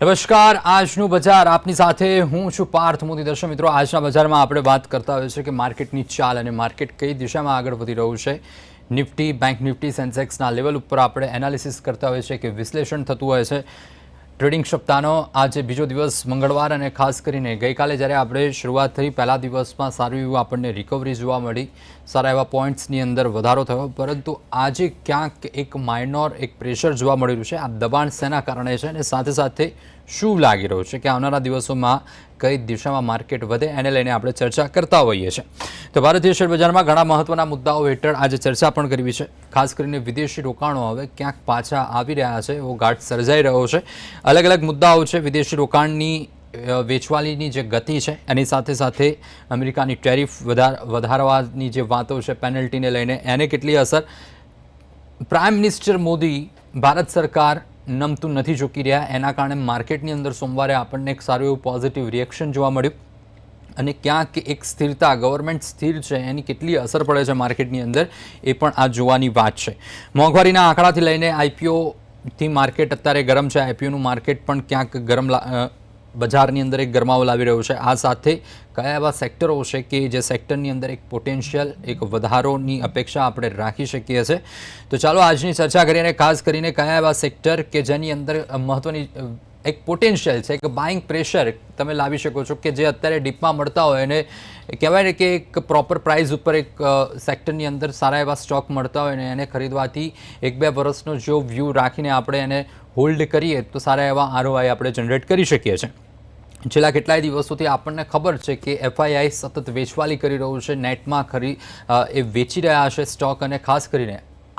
નમસ્કાર, આજનું બજાર આપની સાથે હું છું પાર્થ મોદી. દર્શક મિત્રો, આજના બજારમાં આપણે વાત કરતા હોઈએ છીએ કે માર્કેટની ચાલ અને માર્કેટ કઈ દિશામાં આગળ વધી રહ્યું છે. નિફ્ટી, બેંક નિફ્ટી, સેન્સેક્સના લેવલ ઉપર આપણે એનાલિસિસ કરતા હોઈએ છીએ કે વિશ્લેષણ થતું હોય છે. ટ્રેડિંગ સપ્તાહનો આજે બીજો દિવસ મંગળવાર અને ખાસ કરીને ગઈકાલે જ્યારે આપણે શરૂઆત થઈ, પહેલા દિવસમાં સારું એવું આપણને રિકવરી જોવા મળી. સારા એવા પોઈન્ટ્સની અંદર વધારો થયો. પરંતુ આજે ક્યાંક એક માઇનોર એક પ્રેશર જોવા મળી રહ્યું છે. આ દબાણ શેના કારણે છે? અને સાથે સાથે શું લાગી રહ્યું છે કે આવનારા દિવસોમાં કઈ દિશામાં માર્કેટ વધે એને લઈને આપણે ચર્ચા કરતા હોઈએ છીએ. તો ભારતીય શેર બજારમાં ઘણા મહત્વના મુદ્દાઓ હેઠળ આજે ચર્ચા પણ કરવી છે. ખાસ કરીને વિદેશી રોકાણો હવે ક્યાંક પાછા આવી રહ્યા છે એવો ઘાટ સર્જાઈ રહ્યો છે. અલગ અલગ મુદ્દાઓ છે. વિદેશી રોકાણની વેચવાલીની જે ગતિ છે, એની સાથે સાથે અમેરિકાની ટેરિફ વધાર, વધારવાની જે વાતો છે, પેનલ્ટીને લઈને, એને કેટલી અસર? પ્રાઇમ મિનિસ્ટર મોદી, ભારત સરકાર નમતું નથી ચૂકી રહ્યા. એના કારણે માર્કેટની અંદર સોમવારે આપણને એક સારું એવું પોઝિટિવ રિએક્શન જોવા મળ્યું. અને ક્યાંક એક સ્થિરતા ગવર્મેન્ટ સ્થિર છે, એની કેટલી અસર પડે છે માર્કેટની અંદર, એ પણ આ જોવાની વાત છે. મોંઘવારીના આંકડાથી લઈને આઈપીઓથી માર્કેટ અત્યારે ગરમ છે. આઈપીઓનું માર્કેટ પણ ક્યાંક ગરમ બજારની અંદર એક ગરમાવો લાવી રહ્યો છે. આ સાથે કયા એવા સેક્ટરો છે કે જે સેક્ટરની અંદર એક પોટેન્શિયલ, એક વધારોની અપેક્ષા આપણે રાખી શકીએ છીએ? તો ચાલો આજની ચર્ચા કરીને ખાસ કરીને કયા એવા સેક્ટર કે જેની અંદર મહત્ત્વની એક પોટેન્શિયલ છે, એક બાઇંગ પ્રેશર તમે લાવી શકો છો કે જે અત્યારે ડીપમાં મળતા હોય અને કહેવાય ને કે એક પ્રોપર પ્રાઇઝ ઉપર એક સેક્ટરની અંદર સારા એવા સ્ટોક મળતા હોય ને એને ખરીદવાથી એક બે વર્ષનો જો વ્યૂ રાખીને આપણે એને હોલ્ડ કરીએ તો સારા એવા આરઓઆઈ આપણે જનરેટ કરી શકીએ છીએ. છેલ્લા કેટલાય દિવસોથી આપણને ખબર છે કે એફઆઈઆઈ સતત વેચવાલી કરી રહ્યું છે, નેટમાં ખરી એ વેચી રહ્યા છે સ્ટોક અને ખાસ કરીને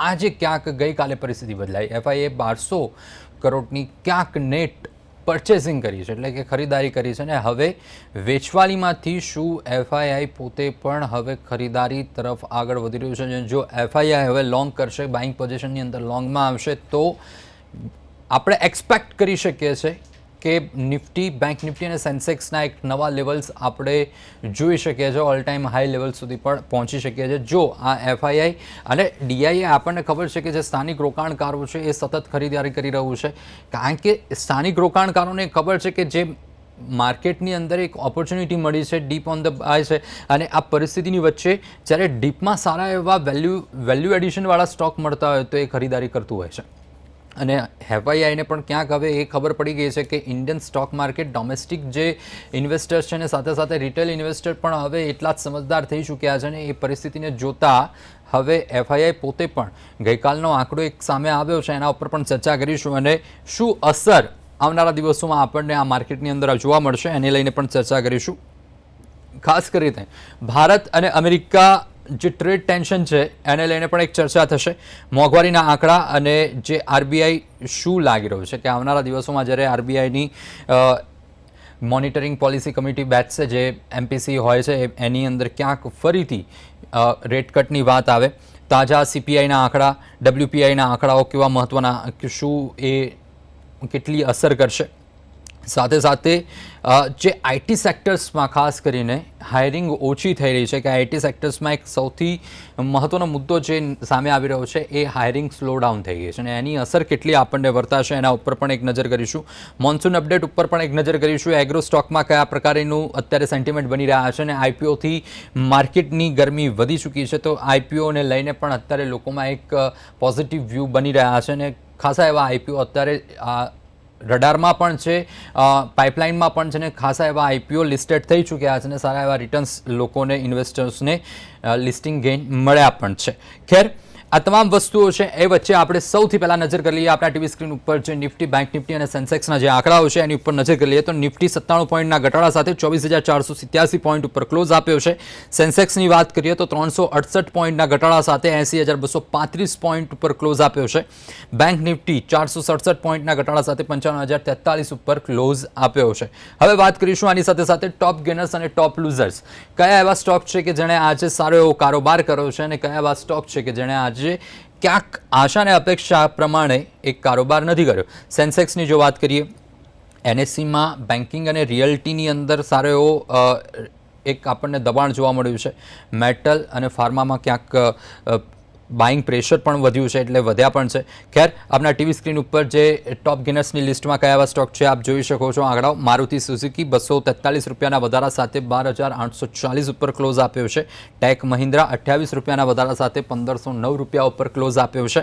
આજે ક્યાંક ગઈકાલે પરિસ્થિતિ બદલાઈ. એફઆઈએ બારસો કરોડની ક્યાંક નેટ પરચેસિંગ કરી છે, એટલે કે ખરીદારી કરી છે અને હવે વેચવાલીમાંથી શું એફઆઈઆઈ પોતે પણ હવે ખરીદારી તરફ આગળ વધી રહ્યું છે? જો એફઆઈઆઈ હવે લોંગ કરશે બાઇંગ પોઝિશનની અંદર લોંગમાં આવશે, તો આપણે એક્સપેક્ટ કરી શકીએ છીએ કે નિફ્ટી, બેંક નિફ્ટી અને સેન્સેક્સના એક નવા લેવલ્સ આપણે જોઈ શકીએ છીએ. ઓલ ટાઈમ હાઈ લેવલ સુધી પણ પહોંચી શકીએ છીએ. જો આ એફઆઈઆઈ અને ડીઆઈએ આપણને ખબર છે કે જે સ્થાનિક રોકાણકારો છે એ સતત ખરીદારી કરી રહ્યું છે. કારણ કે સ્થાનિક રોકાણકારોને ખબર છે કે જે માર્કેટની અંદર એક ઓપોર્ચ્યુનિટી મળી છે ડીપ ઓન ધ બાય છે અને આ પરિસ્થિતિની વચ્ચે જ્યારે ડીપમાં સારા એવા વેલ્યુ વેલ્યુ એડિશનવાળા સ્ટોક મળતા હોય તો એ ખરીદારી કરતું હોય છે. અને એફઆઈઆઈને પણ ક્યાંક હવે એ ખબર પડી ગઈ છે કે ઇન્ડિયન સ્ટોક માર્કેટ ડોમેસ્ટિક જે ઇન્વેસ્ટર્સ છે અને સાથે સાથે રિટેલ ઇન્વેસ્ટર પણ હવે એટલા જ સમજદાર થઈ ચૂક્યા છે અને એ પરિસ્થિતિને જોતા હવે એફઆઈઆઈ પોતે પણ ગઈકાલનો આંકડો એક સામે આવ્યો છે, એના ઉપર પણ ચર્ચા કરીશું. અને શું અસર આવનારા દિવસોમાં આપણને આ માર્કેટની અંદર જોવા મળશે, એને લઈને પણ ચર્ચા કરીશું. ખાસ કરીને ભારત અને અમેરિકા જે ટ્રેડ ટેન્શન છે, એને લઈને પણ એક ચર્ચા થશે. મોંઘવારીના આંકડા અને જે આરબીઆઈ શું લાગી રહ્યું છે, કે આવનારા દિવસોમાં જ્યારે આરબીઆઈની મોનિટરિંગ પોલિસી કમિટી બેઠશે, જે એમપીસી હોય છે એની અંદર ક્યાંક ફરીથી રેટ કટની વાત આવે. તાજા સીપીઆઈના આંકડા, ડબ્લ્યુપીઆઈના આંકડાઓ કેવા મહત્ત્વના શું એ કેટલી અસર કરશે? સાથે સાથે જે આઈટી સેક્ટર્સમાં ખાસ કરીને હાયરિંગ ઓછી થઈ રહી છે, કે આઈટી સેક્ટર્સમાં એક સૌથી મહત્ત્વનો મુદ્દો જે સામે આવી રહ્યો છે, એ હાયરિંગ સ્લો ડાઉન થઈ ગઈ છે. અને એની અસર કેટલી આપણને વર્તાશે એના ઉપર પણ એક નજર કરીશું. મોન્સૂન અપડેટ ઉપર પણ એક નજર કરીશું. એગ્રો સ્ટોકમાં કયા પ્રકારનું અત્યારે સેન્ટિમેન્ટ બની રહ્યા છે અને આઈપીઓથી માર્કેટની ગરમી વધી ચૂકી છે. તો આઈપીઓને લઈને પણ અત્યારે લોકોમાં એક પોઝિટિવ વ્યૂ બની રહ્યા છે અને ખાસા એવા આઈપીઓ અત્યારે આ રડારમાં પણ છે. પાઇપલાઇનમાં પણ છે ને ખાસા એવા આઈપીઓ લિસ્ટેડ થઈ ચૂક્યા છે અને સારા એવા રિટર્ન્સ લોકોને, ઇન્વેસ્ટર્સને લિસ્ટિંગ ગેઇન મળ્યા પણ છે. ખેર આ તમામ વસ્તુઓ છે એ વચ્ચે આપણે સૌથી પહેલાં નજર કરી લઈએ આપણા ટીવી સ્ક્રીન ઉપર જે નિફ્ટી, બેંક નિફ્ટી અને સેન્સેક્સના જે આંકડાઓ છે એની ઉપર નજર કરી લઈએ તો નિફ્ટી સત્તાણું પોઈન્ટના ઘટાડા સાથે ચોવીસ હજાર ચારસો સિત્યાસી પોઈન્ટ ઉપર ક્લોઝ આપ્યો છે. સેન્સેક્સની વાત કરીએ તો ત્રણસો અડસઠ પોઈન્ટના ઘટાડા સાથે એંસી હજાર બસો પાંત્રીસ પોઈન્ટ ઉપર ક્લોઝ આપ્યો છે. બેંક નિફ્ટી ચારસો સડસઠ પોઈન્ટના ઘટાડા સાથે પંચાવન હજાર તેતાલીસ ઉપર ક્લોઝ આપ્યો છે. હવે વાત કરીશું આની સાથે સાથે ટોપ ગેનર્સ અને ટોપ લૂઝર્સ. કયા એવા સ્ટોક છે કે જેણે આજે સારો એવો કારોબાર કર્યો છે અને કયા એવા સ્ટોક છે કે જેણે આજે ક્યાંક આશા અને અપેક્ષા પ્રમાણે એક કારોબાર નથી કર્યો. સેન્સેક્સની જો વાત કરીએ, એનએસસીમાં બેન્કિંગ અને રિયલ્ટીની અંદર સારો એવો એક આપણને દબાણ જોવા મળ્યું છે. મેટલ અને ફાર્મામાં ક્યાંક બાઇંગ પ્રેશર પણ વધ્યું છે એટલે વધ્યા પણ છે. ખેર, આપના ટીવી સ્ક્રીન ઉપર જે ટોપ ગિનર્સની લિસ્ટમાં કયા એવા સ્ટોક છે આપ જોઈ શકો છો. આંકડાઓ, મારુતિ સુઝુકી બસો તેતાલીસ રૂપિયાના વધારા સાથે બાર હજાર આઠસો ચાલીસ ઉપર ક્લોઝ આપ્યો છે. ટેક મહિન્દ્રા અઠ્યાવીસ રૂપિયાના વધારા સાથે પંદરસો નવ રૂપિયા ઉપર ક્લોઝ આપ્યો છે.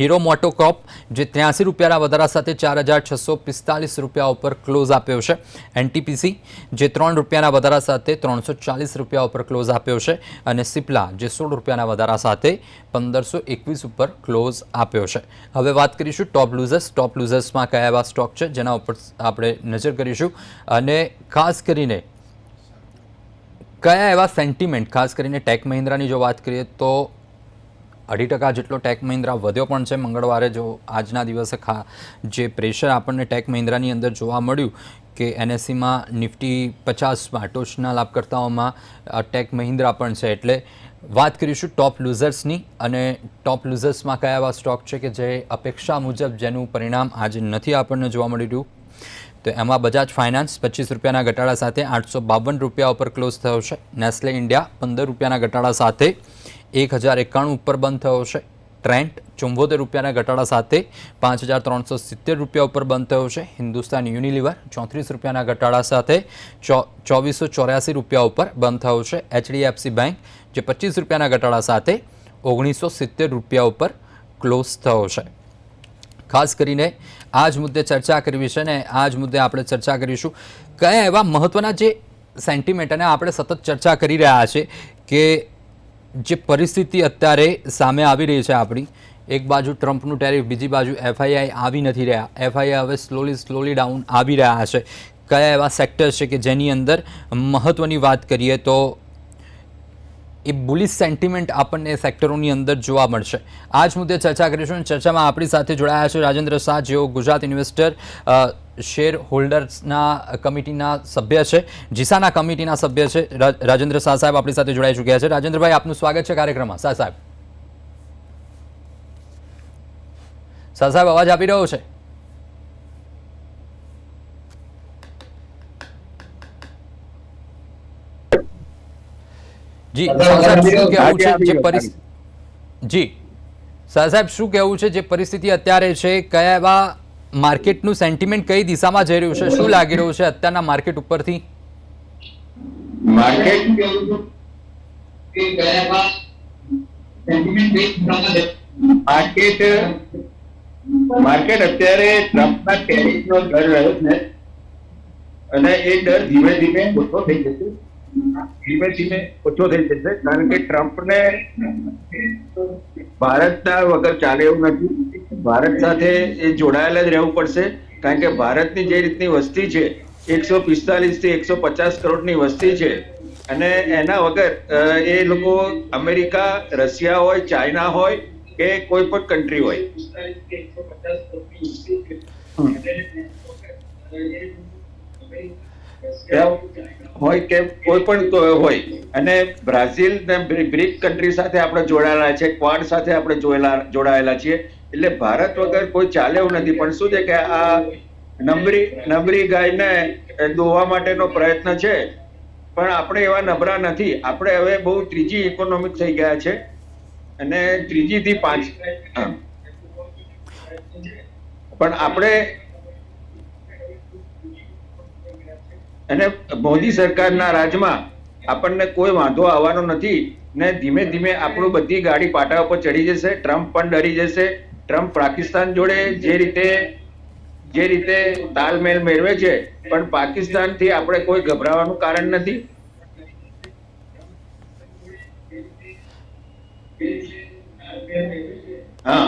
હીરો મોટોક્રોપ જે ત્ર્યાસી રૂપિયાના વધારા સાથે ચાર હજાર છસો પિસ્તાલીસ રૂપિયા ઉપર ક્લોઝ આપ્યો છે. એનટીપીસી જે ત્રણ રૂપિયાના વધારા સાથે ત્રણસો ચાલીસ રૂપિયા ઉપર ક્લોઝ આપ્યો છે. અને સિપ્લા જે સોળ રૂપિયાના વધારા સાથે પંદરસો એકવીસ ઉપર ક્લોઝ આપ્યો છે. હવે વાત કરીશું ટોપ લૂઝર્સ ટોપ લૂઝર્સમાં કયા એવા સ્ટોક છે? જેના ઉપર આપણે નજર કરીશું. અને ખાસ કરીને કયા એવા સેન્ટિમેન્ટ ખાસ કરીને ટેક મહિન્દ્રાની જો વાત કરીએ તો અઢી ટકા જેટલો ટેક મહિન્દ્રા વધ્યો પણ છે મંગળવારે. જો આજના દિવસે ખા જે પ્રેશર આપણને ટેક મહિન્દ્રાની અંદર જોવા મળ્યું કે એનએસસીમાં નિફ્ટી પચાસમાં ટોચના લાભકર્તાઓમાં ટેક મહિન્દ્રા પણ છે. એટલે વાત કરીશું ટોપ લૂઝર્સની અને ટોપ લૂઝર્સમાં કયા એવા સ્ટોક છે કે જે અપેક્ષા મુજબ જેનું પરિણામ આજે નથી આપણને જોવા મળી રહ્યું? તો એમાં બજાજ ફાઇનાન્સ પચીસ રૂપિયાના ઘટાડા સાથે આઠસો બાવન રૂપિયા ઉપર ક્લોઝ થયો છે. નેસ્લે ઇન્ડિયા પંદર રૂપિયાના ઘટાડા સાથે એક હજાર એકાણું ઉપર બંધ થયો છે. ટ્રેન્ટ ચુંબોતેર રૂપિયાના ઘટાડા સાથે પાંચ હજાર ત્રણસો સિત્તેર રૂપિયા ઉપર બંધ થયો છે. હિન્દુસ્તાન યુનિલિવર ચોત્રીસ રૂપિયાના ઘટાડા સાથે ચોવીસો ચોર્યાસી રૂપિયા ઉપર બંધ થયો છે. એચડીએફસી બેંક જે પચીસ રૂપિયાના ઘટાડા સાથે ઓગણીસો સિત્તેર રૂપિયા ઉપર ક્લોઝ થયો છે. ખાસ કરીને આ જ મુદ્દે ચર્ચા કરવી છે ને આ જ મુદ્દે આપણે ચર્ચા કરીશું. કયા એવા મહત્ત્વના જે સેન્ટિમેન્ટ અને આપણે સતત ચર્ચા કરી રહ્યા છે કે જે પરિસ્થિતિ અત્યારે સામે આવી રહી છે આપણી. એક બાજુ ટ્રમ્પનું ટેરિફ, બીજી બાજુ એફઆઈઆઈ આવી નથી રહ્યા. એફઆઈઆઈ હવે સ્લોલી સ્લોલી ડાઉન આવી રહ્યા છે. કયા એવા સેક્ટર્સ છે કે જેની અંદર મહત્ત્વની વાત કરીએ તો એ બુલિશ સેન્ટિમેન્ટ આપણને સેક્ટરોની અંદર જોવા મળશે. આ જ મુદ્દે ચર્ચા કરીશું અને ચર્ચામાં આપણી સાથે જોડાયા છે રાજેન્દ્ર શાહ, જેઓ ગુજરાત ઇન્વેસ્ટર શેર હોલ્ડર્સના કમિટીના સભ્ય છે, જીસાના કમિટીના સભ્ય છે. રાજેન્દ્ર શાહ સાહેબ આપણી સાથે જોડાઈ ચૂક્યા છે. રાજેન્દ્રભાઈ, આપનું સ્વાગત છે કાર્યક્રમમાં. શાહ સાહેબ. શાહ સાહેબ, અવાજ આપી રહ્યો છે? જી સાહેબ શું કહેવું છે જે પરિસ્થિતિ જી સાહેબ શું કહેવું છે જે પરિસ્થિતિ અત્યારે છે? કયા એવા માર્કેટનું સેન્ટિમેન્ટ કઈ દિશામાં જઈ રહ્યું છે? શું લાગી રહ્યું છે અત્યારના માર્કેટ ઉપરથી? માર્કેટ? માર્કેટ માર્કેટ અત્યારે ટ્રમ્પના ટેરિફનો ડર રહ્યો છે. અને એ ડર ધીમે ધીમે ઓછો થઈ જશે. ધીમે ધીમે ઓછો થઈ જશે કારણ કે ટ્રમ્પને ભારતના વગર ચાલે એવું નથી. ભારત સાથે એ જોડાયેલા જ રહેવું પડશે કારણ કે ભારતની જે રીતની વસ્તી છે એકસો પિસ્તાલીસથી એકસો પચાસ કરોડની વસ્તી છે અને એના વગર એ લોકો અમેરિકા રશિયા હોય ચાઇના હોય કે કોઈ પણ કન્ટ્રી હોય. હોય કે કોઈ પણ હોય. અને બ્રાઝિલ ને બ્રિ- બ્રિક કન્ટ્રી સાથે આપણે જોડાયેલા છે, ક્વાડ સાથે આપણે જોયેલા, જોડાયેલા છીએ. એટલે ભારત વગર કોઈ ચાલે નથી. પણ શું છે કે આ નબળી નબળી ગાયને દોવા માટેનો પ્રયત્ન છે. પણ આપણે એવા નબળા નથી. આપણે હવે બહુ ત્રીજી ઇકોનોમિક થઈ ગયા છે. અને ત્રીજી થી પાંચ પણ આપણે અને મોદી સરકારના રાજમાં આપણને કોઈ વાંધો આવવાનો નથી ને ધીમે ધીમે આપણું બધી ગાડી પાટા ઉપર ચડી જશે, ટ્રમ્પ પણ ડરી જશે, ટ્રમ્પ પાકિસ્તાન જોડે જે રીતે જે રીતે તાલમેલ મેળવે છે, પણ પાકિસ્તાનથી આપણે કોઈ ગભરાવાનું કારણ નથી. હા.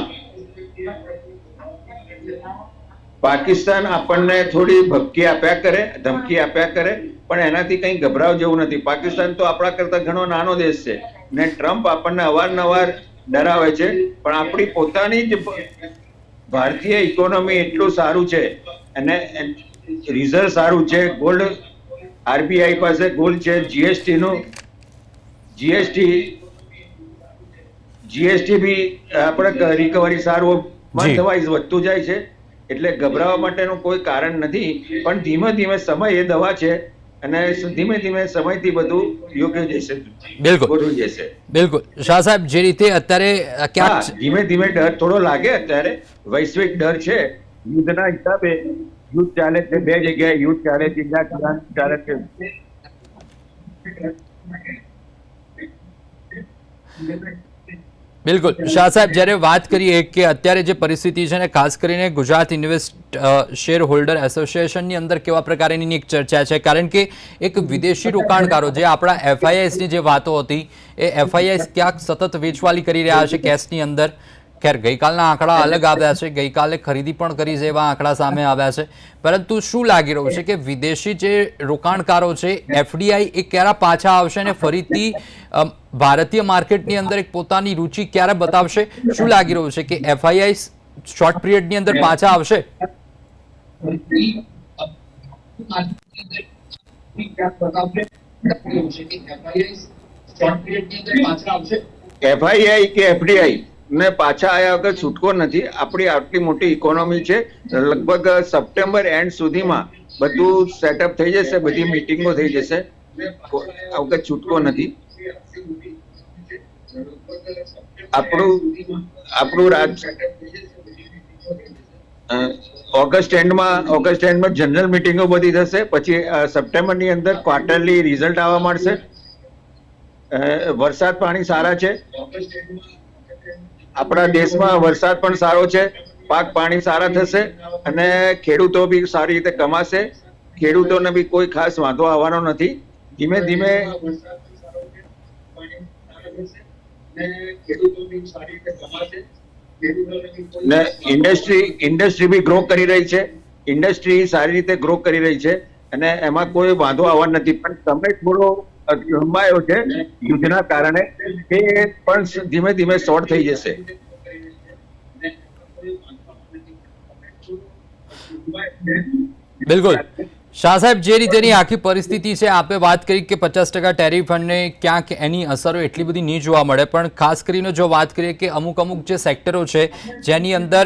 પાકિસ્તાન આપણને થોડી ભપકી આપ્યા કરે ધમકી આપ્યા કરે પણ એનાથી કંઈ ગભરાવ જેવું નથી. પાકિસ્તાન તો આપણા કરતા ઘણો નાનો દેશ છે ને ટ્રમ્પ આપણને અવારનવાર ડરાવે છે પણ આપણી પોતાની જ ભારતીય ઇકોનોમી એટલું સારું છે અને રિઝર્વ સારું છે. ગોલ્ડ આરબીઆઈ પાસે ગોલ્ડ છે જીએસટી નું જીએસટી જીએસટી બી આપણે રિકવરી સારું મંથ વાઇઝ વધતું જાય છે. એટલે ગભરાવા માટેનું કોઈ કારણ નથી પણ ધીમે ધીમે સમય એ દવા છે અને ધીમે ધીમે સમયથી બધું યોગ્ય જશે બિલકુલ. ગોઠવી જશે બિલકુલ. શાહ સાહેબ જે રીતે અત્યારે ક્યાં ધીમે ધીમે ડર થોડો લાગે અત્યારે. વૈશ્વિક ડર છે. યુદ્ધના હિસાબે યુદ્ધ ચાલે છે બે જગ્યાએ યુદ્ધ ચાલે છે જ્યાં ચાલે- ચાલે છે. બિલકુલ. શાહ સાહેબ, જ્યારે વાત કરીએ કે અત્યારે જે પરિસ્થિતિ છે ને, ખાસ કરીને ગુજરાત ઇન્વેસ્ટ શેર હોલ્ડર એસોસિએશનની અંદર કેવા પ્રકારની એક ચર્ચા છે? કારણ કે એક વિદેશી રોકાણકારો જે આપણા એફઆઈએસની જે વાતો હતી, એ એફઆઈએસ ક્યાંક સતત વેચવાલી કરી રહ્યા છે કેશની અંદર. ખેર ગઈકાલના આંકડા અલગ આવ્યા છે. ગઈકાલે ખરીદી પણ કરી છે એવા આંકડા સામે આવ્યા છે. પરંતુ શું લાગી રહ્યું છે કે વિદેશી જે રોકાણકારો છે એફડીઆઈ એ ક્યારે પાછા આવશે અને ફરીથી ભારતીય માર્કેટની અંદર એક પોતાની રુચિ ક્યારે બતાવશે? શું લાગી રહ્યું છે કે એફઆઈઆઈ શોર્ટ પીરિયડની અંદર પાછા આવશે? એફઆઈઆઈ કે એફડીઆઈ? ને પાછા આયા વગર છૂટકો નથી. આપણી આટલી મોટી ઇકોનોમી છે. લગભગ સપ્ટેમ્બર એન્ડ સુધીમાં બધું સેટઅપ થઈ જશે, બધી મીટિંગો થઈ જશે. વખત છૂટકો નથી. આપણું આપણું રાજ ઓગસ્ટ એન્ડમાં ઓગસ્ટ એન્ડમાં જનરલ મીટિંગો બધી થશે. પછી સપ્ટેમ્બરની અંદર ક્વાર્ટરલી રિઝલ્ટ આવવા માંડશે. વરસાદ પાણી સારા છે. આપણા દેશમાં વરસાદ પણ સારો છે, પાક પાણી સારા થશે અને ખેડૂતો બી સારી રીતે કમાશે. ખેડૂતોને બી કોઈ ખાસ વાંધો આવવાનો નથી. ધીમે ધીમે ને ઇન્ડસ્ટ્રી ઇન્ડસ્ટ્રી બી ગ્રો કરી રહી છે. ઇન્ડસ્ટ્રી સારી રીતે ગ્રો કરી રહી છે અને એમાં કોઈ વાંધો આવવાનો નથી. પણ તમે થોડો લંબાયો છે યુદ્ધના કારણે એ પણ ધીમે ધીમે શોર્ટ થઈ જશે. બિલકુલ. શાહ સાહેબ, જે રીતેની આખી પરિસ્થિતિ છે, આપે વાત કરી કે પચાસ ટકા ટેરિફ અને ક્યાંક એની અસરો એટલી બધી નહીં જોવા મળે, પણ ખાસ કરીને જો વાત કરીએ કે અમુક અમુક જે સેક્ટરો છે, જેની અંદર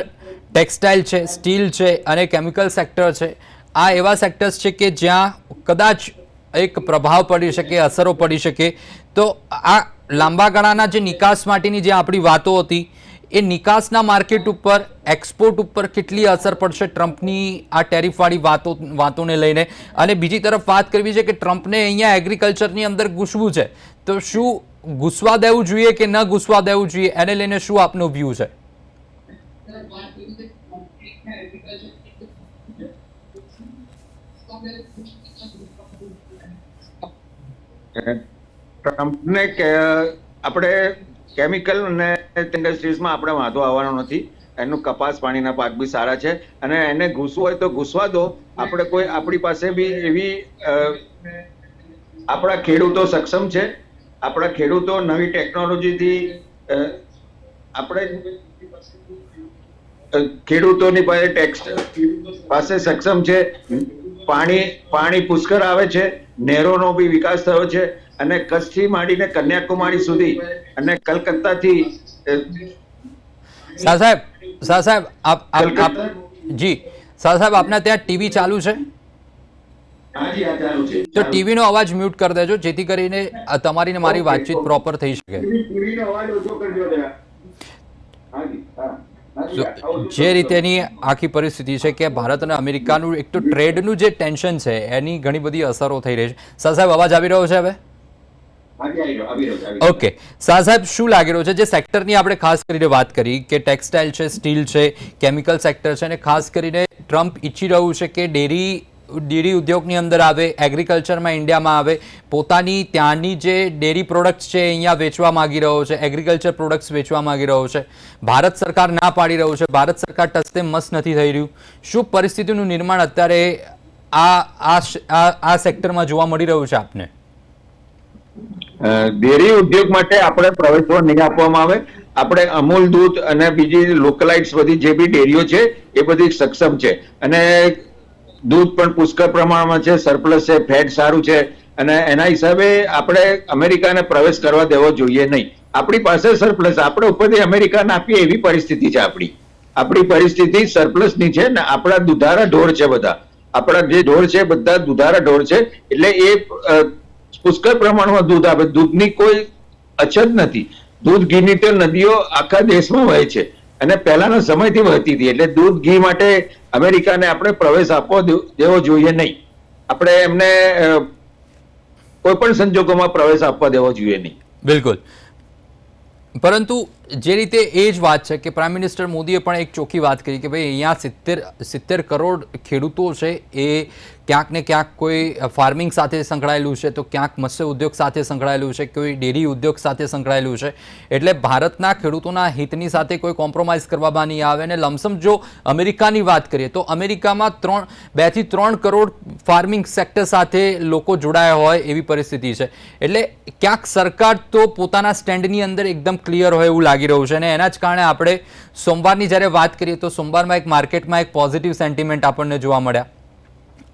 ટેક્સટાઇલ છે, સ્ટીલ છે અને કેમિકલ સેક્ટર છે, આ એવા સેક્ટર્સ છે કે જ્યાં કદાચ એક પ્રભાવ પડી શકે, અસરો પડી શકે. તો આ લાંબા ગાળાના જે નિકાસ માટેની જે આપણી વાતો હતી, એ નિકાસના માર્કેટ ઉપર, એક્સપોર્ટ ઉપર કેટલી અસર પડશે ટ્રમ્પની આ ટેરિફવાળી વાતો, વાતોને લઈને? અને બીજી તરફ વાત કરવી છે કે ટ્રમ્પને અહીંયા એગ્રીકલ્ચરની અંદર ઘૂસવું છે. તો શું ઘૂસવા દેવું જોઈએ કે ન ઘૂસવા દેવું જોઈએ? એને લઈને શું આપનો વ્યૂ છે? ટ્રમ્પને કે, આપણે કેમિકલ અને ઇન્ડસ્ટ્રીઝમાં આપણે વાંધો આવવાનો નથી. એનું કપાસ પાણીના પાક બી સારા છે. અને એને ઘૂસવું હોય તો ઘૂસવા દો. આપણે કોઈ આપણી પાસે બી એવી આપણા ખેડૂતો સક્ષમ છે. આપણા ખેડૂતો નવી ટેકનોલોજીથી આપણે ખેડૂતોની પાસે ટેક્સ, પાસે સક્ષમ છે. પાણી પાણી પુષ્કળ આવે છે નહેરોનો બી વિકાસ થયો છે અને કચ્છથી માંડીને કન્યાકુમારી સુધી અને કલકત્તાથી સા શાહ સાહેબ શાહ સાહેબ આપ આપ જી શાહ સાહેબ આપના ત્યાં ટીવી ચાલુ છે? તો ટીવીનો અવાજ મ્યુટ કરી દેજો જેથી કરીને તમારી ને મારી વાતચીત પ્રોપર થઈ શકે. ટીવી અવાજ ઓછો કરજો હા જી હા, જે. રીતેની આખી પરિસ્થિતિ છે કે ભારત અને અમેરિકાનું એક તો ટ્રેડનું જે ટેન્શન છે એની ઘણી બધી અસરો થઈ રહી છે. સર સાહેબ અવાજ આવી રહ્યો છે હવે. ઓકે શાહ સાહેબ શું લાગી રહ્યું છે? જે સેક્ટરની આપણે ખાસ કરીને વાત કરી કે ટેક્સટાઇલ છે સ્ટીલ છે કેમિકલ સેક્ટર છે અને ખાસ કરીને ટ્રમ્પ ઈચ્છી રહ્યું છે કે ડેરી ડેરી ઉદ્યોગની અંદર આવે એગ્રીકલ્ચરમાં ઇન્ડિયામાં આવે, પોતાની ત્યાંની જે ડેરી પ્રોડક્ટ્સ છે અહીંયા વેચવા માંગી રહ્યો છે એગ્રીકલ્ચર પ્રોડક્ટ્સ વેચવા માગી રહ્યો છે. ભારત સરકાર ના પાડી રહ્યું છે, ભારત સરકાર ટસ્તે મસ્ત નથી થઈ રહ્યું. શું પરિસ્થિતિનું નિર્માણ અત્યારે આ આ સેક્ટરમાં જોવા મળી રહ્યું છે આપને? ડેરી ઉદ્યોગ માટે આપણે પ્રવેશવા નહીં આપવામાં આવે. આપણે અમૂલ દૂધ અને બીજી લોકલાઇટ્સ બધી જે બી ડેરીઓ છે, એ બધી સક્ષમ છે. અને દૂધ પણ પુષ્કળ પ્રમાણમાં છે સરપ્લસ છે ફેટ સારું છે અને એના હિસાબે આપણે અમેરિકાને પ્રવેશ કરવા દેવો જોઈએ નહીં. આપણી પાસે સરપ્લસ આપણે ઉપરથી અમેરિકાને આપીએ એવી પરિસ્થિતિ છે આપણી. આપણી પરિસ્થિતિ સરપ્લસની છે ને આપણા દુધારા ઢોર છે બધા. આપણા જે ઢોર છે બધા દુધારા ઢોર છે, એટલે એ પુષ્કળ પ્રમાણમાં દૂધ આપે. દૂધની કોઈ અછત નથી. દૂધ ઘીની નદીઓ આખા દેશમાં વહે છે. અને પહેલાના સમયથી વહેતી હતી એટલે દૂધ, ઘી માટે અમેરિકાને આપણે પ્રવેશ આપવો દેવો જોઈએ નહીં. આપણે એમને કોઈ પણ સંજોગોમાં પ્રવેશ આપવા દેવો જોઈએ નહીં. બિલકુલ. પરંતુ જે રીતે એ જ વાત છે કે પ્રાઇમ મિનિસ્ટર મોદીએ પણ એક ચોખ્ખી વાત કરી કે ભાઈ અહીંયા સિત્તેર સિત્તેર કરોડ ખેડૂતો છે, એ ક્યાંક ને ક્યાંક કોઈ ફાર્મિંગ સાથે સંકળાયેલું છે, તો ક્યાંક મત્સ્ય ઉદ્યોગ સાથે સંકળાયેલું છે, કોઈ ડેરી ઉદ્યોગ સાથે સંકળાયેલું છે. એટલે ભારતના ખેડૂતોના હિતની સાથે કોઈ કોમ્પ્રોમાઇઝ કરવામાં નહીં આવે અને લમસમ જો અમેરિકાની વાત કરીએ, તો અમેરિકામાં ત્રણ બેથી ત્રણ કરોડ ફાર્મિંગ સેક્ટર સાથે લોકો જોડાયા હોય એવી પરિસ્થિતિ છે. એટલે ક્યાંક સરકાર તો પોતાના સ્ટેન્ડની અંદર એકદમ ક્લિયર હોય એવું લાગી રહ્યું છે અને એના જ કારણે આપણે સોમવારની જ્યારે વાત કરીએ તો સોમવારમાં એક માર્કેટમાં એક પોઝિટિવ સેન્ટિમેન્ટ આપણને જોવા મળ્યા.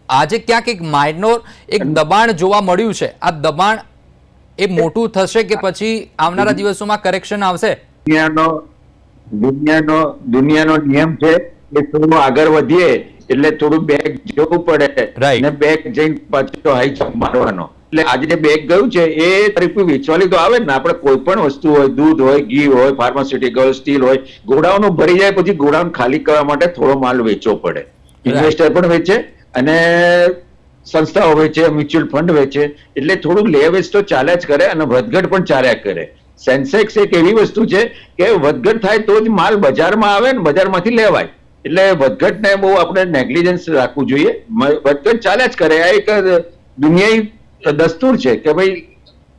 આજે ક્યાંક એક માઇનોર એક દબાણ જોવા મળ્યું છે. આ દબાણ એ મોટું થશે કે પછી આવનારા દિવસોમાં કરેક્શન આવશે? દુનિયાનો દુનિયાનો દુનિયાનો નિયમ છે કે થોડું આગળ વધીએ એટલે થોડું બેગ જોવું પડે. અને બેગ જઈને પાછો હાઈ જમ્પ મારવાનો. એટલે આજે જે બેગ ગયું છે એ તરીકે વેચવાલી તો આવે ને. આપણે કોઈ પણ વસ્તુ હોય દૂધ હોય ઘી હોય ફાર્માસ્યુટિકલ સ્ટીલ હોય ગોડાઉનો ભરી જાય પછી ગોડાઉન ખાલી કરવા માટે થોડો માલ વેચવો પડે. ઇન્વેસ્ટર પણ વેચે અને સંસ્થાઓ વેચે મ્યુચ્યુઅલ ફંડ વેચે. એટલે થોડું લે વેચ તો ચાલ્યા જ કરે અને વધઘટ પણ ચાલ્યા કરે. સેન્સેક્સ એક એવી વસ્તુ છે કે વધઘટ થાય તો જ માલ બજારમાં આવે ને બજારમાંથી લેવાય. એટલે વધઘટને બહુ આપણે નેગ્લિજન્સ રાખવું જોઈએ. વધઘટ ચાલ્યા જ કરે. આ એક દુનિયાઈ દસ્તુર છે કે ભાઈ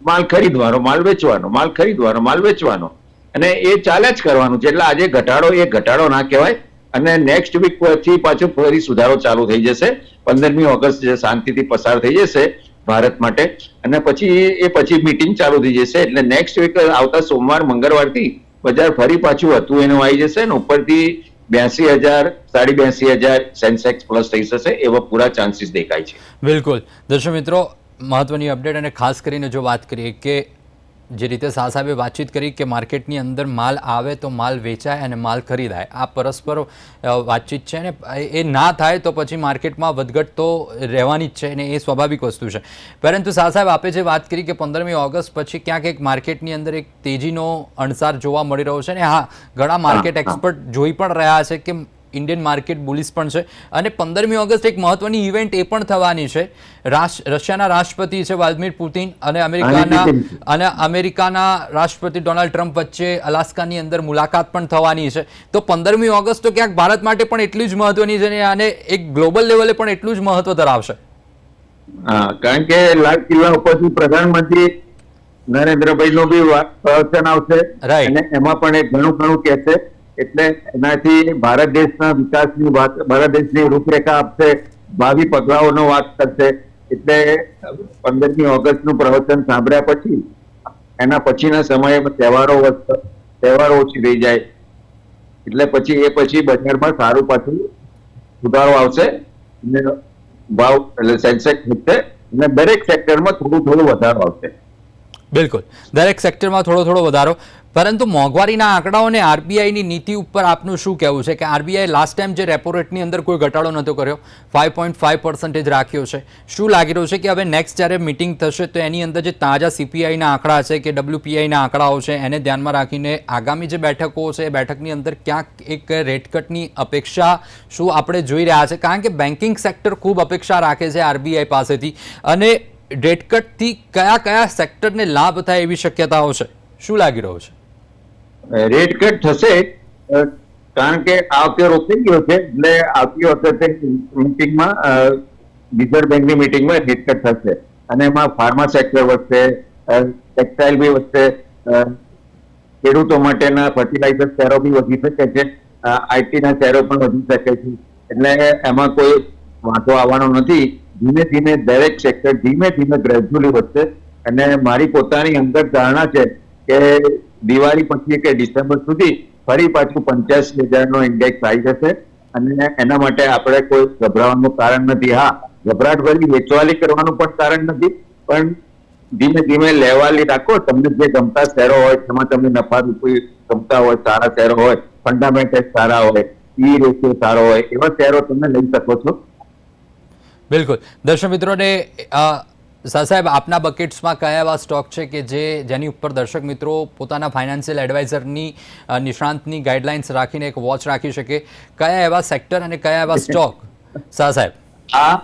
માલ ખરીદવાનો, માલ વેચવાનો, માલ ખરીદવાનો, માલ વેચવાનો. અને એ ચાલ્યા જ કરવાનું છે. એટલે આજે ઘટાડો એ ઘટાડો ના કહેવાય. અને નેક્સ્ટ વીક પછી પાછો ફરી સુધારો ચાલુ થઈ જશે. પંદરમી ઓગસ્ટ જે શાંતિથી પસાર થઈ જશે ભારત માટે. અને પછી એ પછી મિટિંગ ચાલુ થઈ જશે. એટલે નેક્સ્ટ વીક આવતા સોમવાર, મંગળવારથી બજાર ફરી પાછું હતું એનું આવી જશે ને ઉપરથી બ્યાસી હજાર, સાડી બ્યાસી હજાર સેન્સેક્સ પ્લસ થઈ જશે એવા પૂરા ચાન્સીસ દેખાય છે. બિલકુલ. દર્શક મિત્રો મહત્વની અપડેટ અને ખાસ કરીને જો વાત કરીએ કે જે રીતે શાહ સાહેબે વાતચીત કરી કે માર્કેટની અંદર માલ આવે તો માલ વેચાય અને માલ ખરીદાય આ પરસ્પર વાતચીત છે ને એ ના થાય તો પછી માર્કેટમાં વધઘટ તો રહેવાની જ છે અને એ સ્વાભાવિક વસ્તુ છે. પરંતુ શાહ સાહેબ આપે જે વાત કરી કે પંદરમી ઓગસ્ટ પછી ક્યાંક એક માર્કેટની અંદર એક તેજીનો અણસાર જોવા મળી રહ્યો છે ને હા ઘણા માર્કેટ એક્સપર્ટ જોઈ પણ રહ્યા છે કે ઇન્ડિયન માર્કેટ બુલિસ પણ છે. અને પંદરમી ઓગસ્ટ એક મહત્વની ઇવેન્ટ એ પણ થવાની છે. રશિયાના રાષ્ટ્રપતિ છે વ્લાદિમીર પુતિન અને અમેરિકાના અને અમેરિકાના રાષ્ટ્રપતિ ડોનાલ્ડ ટ્રમ્પ વચ્ચે અલાસ્કાની અંદર મુલાકાત પણ થવાની છે. તો પંદરમી ઓગસ્ટ તો ક્યાંક ભારત માટે પણ એટલી જ મહત્વની છે અને એક ગ્લોબલ લેવલે પણ એટલું જ મહત્વ ધરાવશે. કારણ કે લાલ કિલ્લા ઉપરથી પ્રધાનમંત્રી નરેન્દ્રભાઈ નું બી પ્રવચન આવશે. અને એમાં પણ એ ઘણું ઘણું કહેશે. એટલે એનાથી ભારત દેશના વિકાસની વાત, ભારત દેશની રૂપરેખા આપશે, ભાવિ પગલાઓનો વાત કરશે. એટલે પંદરમી ઓગસ્ટનું પ્રવચન સાંભળ્યા પછી, એના પછીના સમયે તહેવારો તહેવારો ઓછી થઈ જાય. એટલે પછી એ પછી બજારમાં સારું પાછું સુધારો આવશે અને ભાવ, એટલે સેન્સેક્સ વધશે અને દરેક સેક્ટરમાં થોડું થોડું વધારો આવશે. બિલકુલ. દરેક સેક્ટરમાં થોડો થોડો વધારો. પરંતુ મોંઘવારીના આંકડાઓને આરબીઆઈની નીતિ ઉપર આપનું શું કહેવું છે? કે આરબીઆઈ લાસ્ટ ટાઈમ જે રેપો રેટની અંદર કોઈ ઘટાડો નહોતો કર્યો ફાઇવ પોઈન્ટ ફાઇવ પર્સન્ટેજ રાખ્યો છે. શું લાગી રહ્યું છે કે હવે નેક્સ્ટ જ્યારે મિટિંગ થશે તો એની અંદર જે તાજા સીપીઆઈના આંકડા છે કે ડબલ્યુપીઆઈના આંકડાઓ છે, એને ધ્યાનમાં રાખીને આગામી જે બેઠકો છે, એ બેઠકની અંદર ક્યાંક એક રેટકટની અપેક્ષા શું આપણે જોઈ રહ્યા છે? કારણ કે બેન્કિંગ સેક્ટર ખૂબ અપેક્ષા રાખે છે આરબીઆઈ પાસેથી. અને રેટકટથી કયા કયા સેક્ટરને લાભ થાય એવી શક્યતાઓ છે? શું લાગી રહ્યું છે? રેટ કટ થશે કારણ કે આ વખતે રોકાઈ ગયો છે, એટલે આવતી વખતે મિટિંગમાં રિઝર્વ બેંકની મિટિંગમાં રેટ કટ થશે. અને એમાં ફાર્મા સેક્ટર વધશે ટેક્સટાઇલ બી વધશે ખેડૂતો માટેના ફર્ટિલાઇઝર શેરો બી વધી શકે છે આઈટી ના શેરો પણ વધી શકે છે. એટલે એમાં કોઈ વાંધો આવવાનો નથી. ધીમે ધીમે દરેક સેક્ટર ધીમે ધીમે ગ્રેજ્યુઅલી વધશે. અને મારી પોતાની અંદર ધારણા છે કે દિવાળી પછી કે ડિસેમ્બર સુધી ફરી પાછું પંચ્યાસી હજારનો ઇન્ડેક્સ આવી જશે. અને એના માટે આપણે કોઈ ગભરાવાનું કારણ નથી. હા, ગભરાટ ભરી વેચવાલી કરવાનું પણ કારણ નથી. પણ ધીમે ધીમે લેવાલી રાખો. તમને જે ગમતા શેરો હોય તેમાં તમે નફા રૂપી ગમતા હોય, સારા શેરો હોય ફંડામેન્ટલ સારા હોય, ઈ રેશિયો સારો હોય, એવા શેરો તમે લઈ શકો છો. બિલકુલ. દર્શક મિત્રોને શાહ સાહેબ આપના બકેટ્સમાં કયા એવા સ્ટોક છે કે જે જેની ઉપર દર્શક મિત્રો પોતાના ફાઇનાન્શિયલ એડવાઇઝરની નિષ્ણાંતની ગાઈડલાઇન્સ રાખીને એક વોચ રાખી શકે? કયા એવા સેક્ટર અને કયા એવા સ્ટોક? શાહ સાહેબ. આ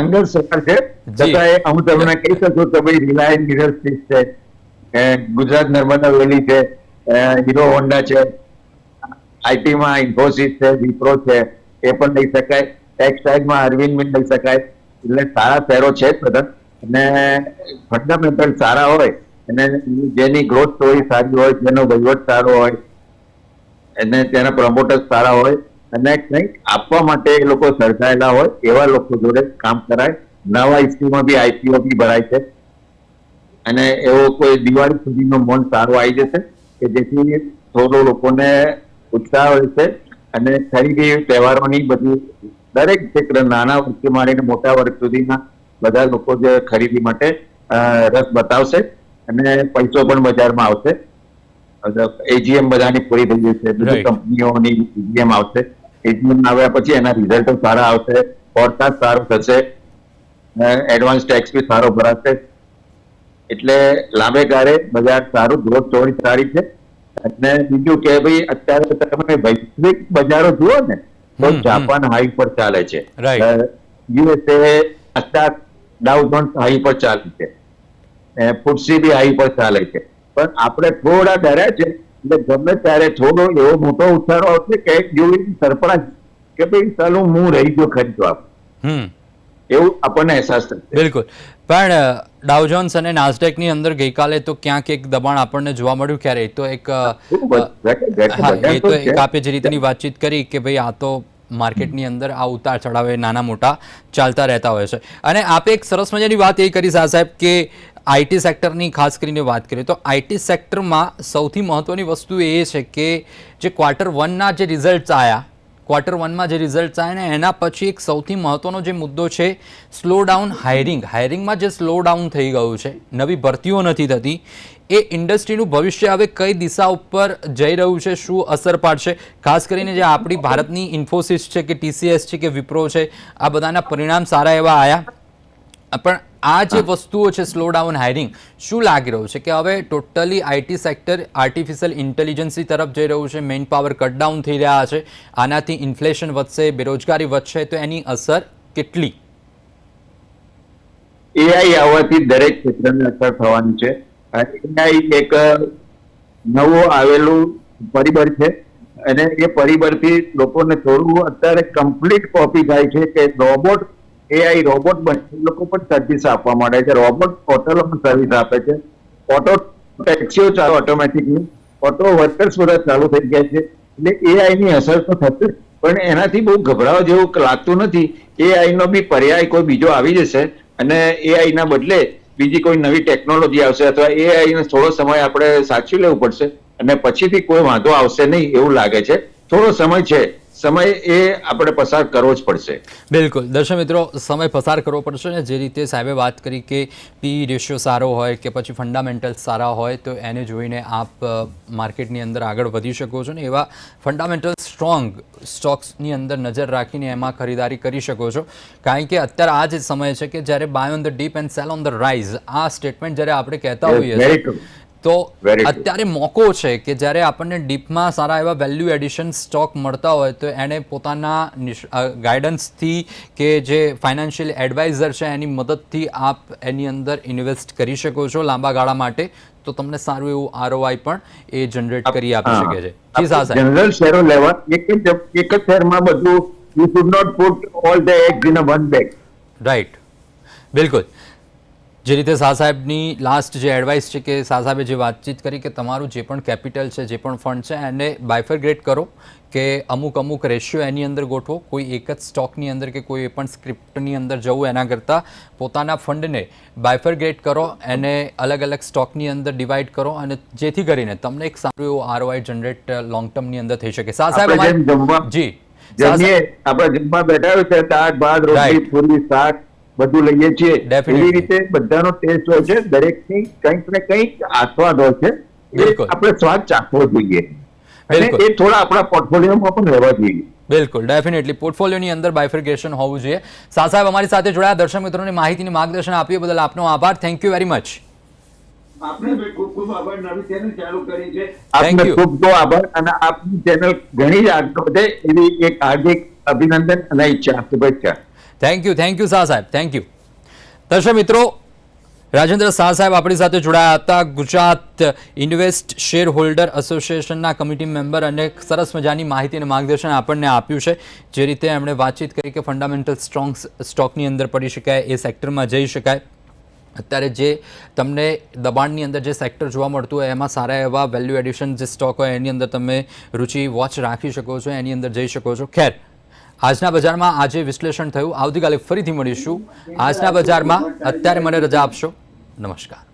અંગત સેક્ટર છે. જી. હું તમને કહી શકું કે ભાઈ રિલાયન્સ ઇન્ડસ્ટ્રીઝ છે ગુજરાત નર્મદા વેલી છે હીરો હોન્ડા છે આઈટીમાં ઇન્ફોસિસ છે વિપ્રો છે એ પણ લઈ શકાય. ટેક્સટાઇલમાં અરવિંદ લઈ શકાય. એટલે સારા શહેરો છે જ બધા. અને ફંડામેન્ટલ સારા હોય, અને જેની ગ્રોથ સ્ટોરી સારી હોય, જેનો વહીવટ સારો હોય, અને તેના પ્રમોટર્સ સારા હોય, અને કંઈક આપવા માટે એ લોકો સર્જાયેલા હોય, એવા લોકો જોડે કામ કરાય. નવા ઇસ્યુમાં બી આઈપીઓ બી ભરાય છે. અને એવો કોઈ દિવાળી સુધીનો મોન સારો આવી જશે, કે જેથી થોડો લોકોને ઉત્સાહ હોય છે, અને ખરીદી, તહેવારોની બધી દરેક ક્ષેત્ર નાના વર્ગથી માંડીને મોટા વર્ગ સુધીના બધા લોકો જે ખરીદી માટે રસ બતાવશે અને પૈસો પણ બજારમાં આવશે. એજીએમ બધાની પૂરી થઈ જશે છે બધી. કંપનીઓની એજીએમ આવશે. એજીએમ આવ્યા પછી એના રિઝલ્ટો સારા આવશે ફોરકાસ્ટ સારો થશે એડવાન્સ ટેક્સ બી સારો ભરાશે. એટલે લાંબે ગાળે બજાર સારું ગ્રોથ થોડી સારી છે. અને બીજું કે ભાઈ અત્યારે તમે વૈશ્વિક બજારો જુઓ ને તો. જાપાન હાઈ પર ચાલે છે. યુએસએ અત્યાર ડાઉ જોન્સ હાઈ પર ચાલે છે. ફૂટસી બી હાઈ પર ચાલે છે. પણ આપણે થોડા ડર્યા છે એટલે ગમે ત્યારે થોડો એવો મોટો ઉછાળો આવશે કે જોઈ સરપ્રાઈઝ કે ભાઈ ચાલો હું રહી ગયો ખરીદવા આપ. એવું આપણને અહેસાસ થશે. બિલકુલ. પણ ડાઉજોન્સ અને નાસ્ડેકની અંદર ગઈકાલે તો ક્યાંક એક દબાણ આપણને જોવા મળ્યું. ક્યારે? એ તો એક એ તો એક આપે જે રીતની વાતચીત કરી કે ભાઈ આ તો માર્કેટની અંદર આ ઉતાર ચઢાવે નાના મોટા ચાલતા રહેતા હોય છે. અને આપે એક સરસ મજાની વાત એ કરી શાહ સાહેબ કે આઈટી સેક્ટરની ખાસ કરીને વાત કરીએ તો આઈટી સેક્ટરમાં સૌથી મહત્વની વસ્તુ એ છે કે જે ક્વાર્ટર વનના જે રિઝલ્ટ્સ આવ્યા ક્વાર્ટર વનમાં જે રિઝલ્ટ આવ્યા ને, એના પછી એક સૌથી મહત્વનો જે મુદ્દો છે સ્લો ડાઉન હાયરિંગ હાયરિંગમાં જે સ્લો ડાઉન થઈ ગયું છે, નવી ભરતીઓ નથી થતી, એ ઇન્ડસ્ટ્રીનું ભવિષ્ય હવે કઈ દિશા ઉપર જઈ રહ્યું છે, શું અસર પાડશે? ખાસ કરીને જે આપણી ભારતની ઇન્ફોસિસ છે કે ટીસીએસ છે કે વિપ્રો છે, આ બધાના પરિણામ સારા એવા આવ્યા પણ આ જે વસ્તુઓ છે સ્લો ડાઉન હાયરિંગ શું લાગી રહ્યું છે? કે હવે totally IT sector artificial intelligence તરફ જઈ રહ્યું છે મેન પાવર કટ ડાઉન થઈ રહ્યા છે આનાથી ઇન્ફ્લેશન વધશે બેરોજગારી વધશે તો એની અસર કેટલી? એઆઈ આવવાથી દરેક ક્ષેત્રને અસર થવાની છે. એઆઈ એક નવો આવેલું પરિબળ છે. અને એ પરિબળથી લોકોને થોડું અત્યારે કમ્પ્લીટ કોપી થાય છે કે રોબોટ એઆઈ રોબોટ બને એ લોકો પણ સર્વિસ આપવા માંડે છે. રોબોટ હોટલોમાં સર્વિસ આપે છે. ઓટો ટેક્સીઓ ચાલુ ઓટોમેટિકલી ઓટો વર્કર્સ બધા ચાલુ થઈ ગયા છે. એટલે એઆઈ ની અસર તો થશે પણ એનાથી બહુ ગભરાવા જેવું લાગતું નથી એઆઈ નો બી પર્યાય કોઈ બીજો આવી જશે અને એઆઈ ના બદલે બીજી કોઈ નવી ટેકનોલોજી આવશે અથવા એઆઈ ને થોડો સમય આપણે સાચવી લેવું પડશે અને પછીથી કોઈ વાંધો આવશે નહીં એવું લાગે છે. થોડો સમય છે. સમય એ આપણે પસાર કરવો જ પડશે. બિલકુલ. દર્શક મિત્રો સમય પસાર કરવો પડશે ને જે રીતે સાહેબે વાત કરી કે પી રેશિયો સારો હોય કે પછી ફંડામેન્ટલ્સ સારા હોય તો એને જોઈને આપ માર્કેટની અંદર આગળ વધી શકો છો ને એવા ફંડામેન્ટલ સ્ટ્રોંગ સ્ટોક્સની અંદર નજર રાખીને એમાં ખરીદારી કરી શકો છો. કારણ કે અત્યારે આ જ સમય છે કે જ્યારે buy on the dip and sell on the rise આ સ્ટેટમેન્ટ જ્યારે આપણે કહેતા હોઈએ. તો અત્યારે મોકો છે કે જ્યારે આપણને ડીપમાં સારા એવા વેલ્યુ એડિશન સ્ટોક મળતા હોય તો એને પોતાના ગાઈડન્સથી કે જે ફાઇનાન્શિયલ એડવાઇઝર છે એની મદદથી આપ એની અંદર ઇન્વેસ્ટ કરી શકો છો લાંબા ગાળા માટે. તો તમને સારું એવું આરઓઆઈ પણ એ જનરેટ કરી આપી શકે છે. જી જનરલ શેરો લેવા એક જ એક જ શેરમાં બધું you should not put all the eggs in a one bag right બિલકુલ. જે રીતે શાહ સાહેબની લાસ્ટ જે એડવાઇસ છે કે શાહ સાહેબે જે વાતચીત કરી કે તમારું જે પણ કેપિટલ છે જે પણ ફંડ છે એને બાયફરગ્રેટ કરો કે અમુક અમુક રેશિયો એની અંદર ગોઠવો. કોઈ એક જ સ્ટોકની અંદર કે કોઈ પણ સ્ક્રિપ્ટની અંદર જવું એના કરતાં પોતાના ફંડને બાયફરગ્રેટ કરો એને અલગ અલગ સ્ટોકની અંદર ડિવાઈડ કરો અને જેથી કરીને તમને એક સારું એવું આરઓઆઈ જનરેટ લોંગ ટર્મની અંદર થઈ શકે. શાહ સાહેબ જી. જમીએ આપણે જમવા બેઠા છે દાળ ભાત રોટલી પૂરી શાક બધું લઈએ છીએ. એવી રીતે બધાનો ટેસ્ટ હોય છે. દરેકની કંઈક ને કંઈક આસ્વાદ હોય છે. એ આપણે સ્વાદ ચાખવો જોઈએ. અને એ થોડા આપણા પોર્ટફોલિયોમાં પણ રહેવા જોઈએ. બિલકુલ. ડેફિનેટલી પોર્ટફોલિયોની અંદર બાયફિકેશન હોવું જોઈએ. સા સાહેબ અમારી સાથે જોડાયા. દર્શક મિત્રોને માહિતીની માર્ગદર્શન આપ્યું બદલ આપનો આભાર. થેન્ક યુ વેરી મચ આપણે ખૂબ ખૂબ આભાર. નવી ચેનલ ચાલુ કરી છે. Thank ખૂબ ખૂબ આભાર. અને આપની ચેનલ ઘણી જ આગળ વધે એવી એક હાર્દિક અભિનંદન અને ઈચ્છા શુભેચ્છા thank you thank you Shah સાહેબ. થેન્ક યુ દર્શક મિત્રો, રાજેન્દ્ર શાહ સાહેબ આપણી સાથે જોડાયા હતા. ગુજરાત ઇન્વેસ્ટ શેર હોલ્ડર એસોસિએશનના કમિટી મેમ્બર અને સરસ મજાની માહિતી અને માર્ગદર્શન આપણને આપ્યું છે. જે રીતે એમણે વાતચીત કરી કે ફંડામેન્ટલ સ્ટ્રોંગ સ્ટોકની અંદર પડી શકાય, એ સેક્ટરમાં જઈ શકાય. અત્યારે જે તમને દબાણની અંદર જે સેક્ટર જોવા મળતું હોય, એમાં સારા એવા વેલ્યુ એડિશન જે સ્ટોક હોય, એની અંદર તમે રુચિ વોચ રાખી શકો છો, એની અંદર જઈ શકો છો. ખેર આજના બજારમાં આજે વિશ્લેષણ થયું. આવતીકાલે ફરીથી મળીશું. આજના બજારમાં અત્યારે મને રજા આપશો. નમસ્કાર.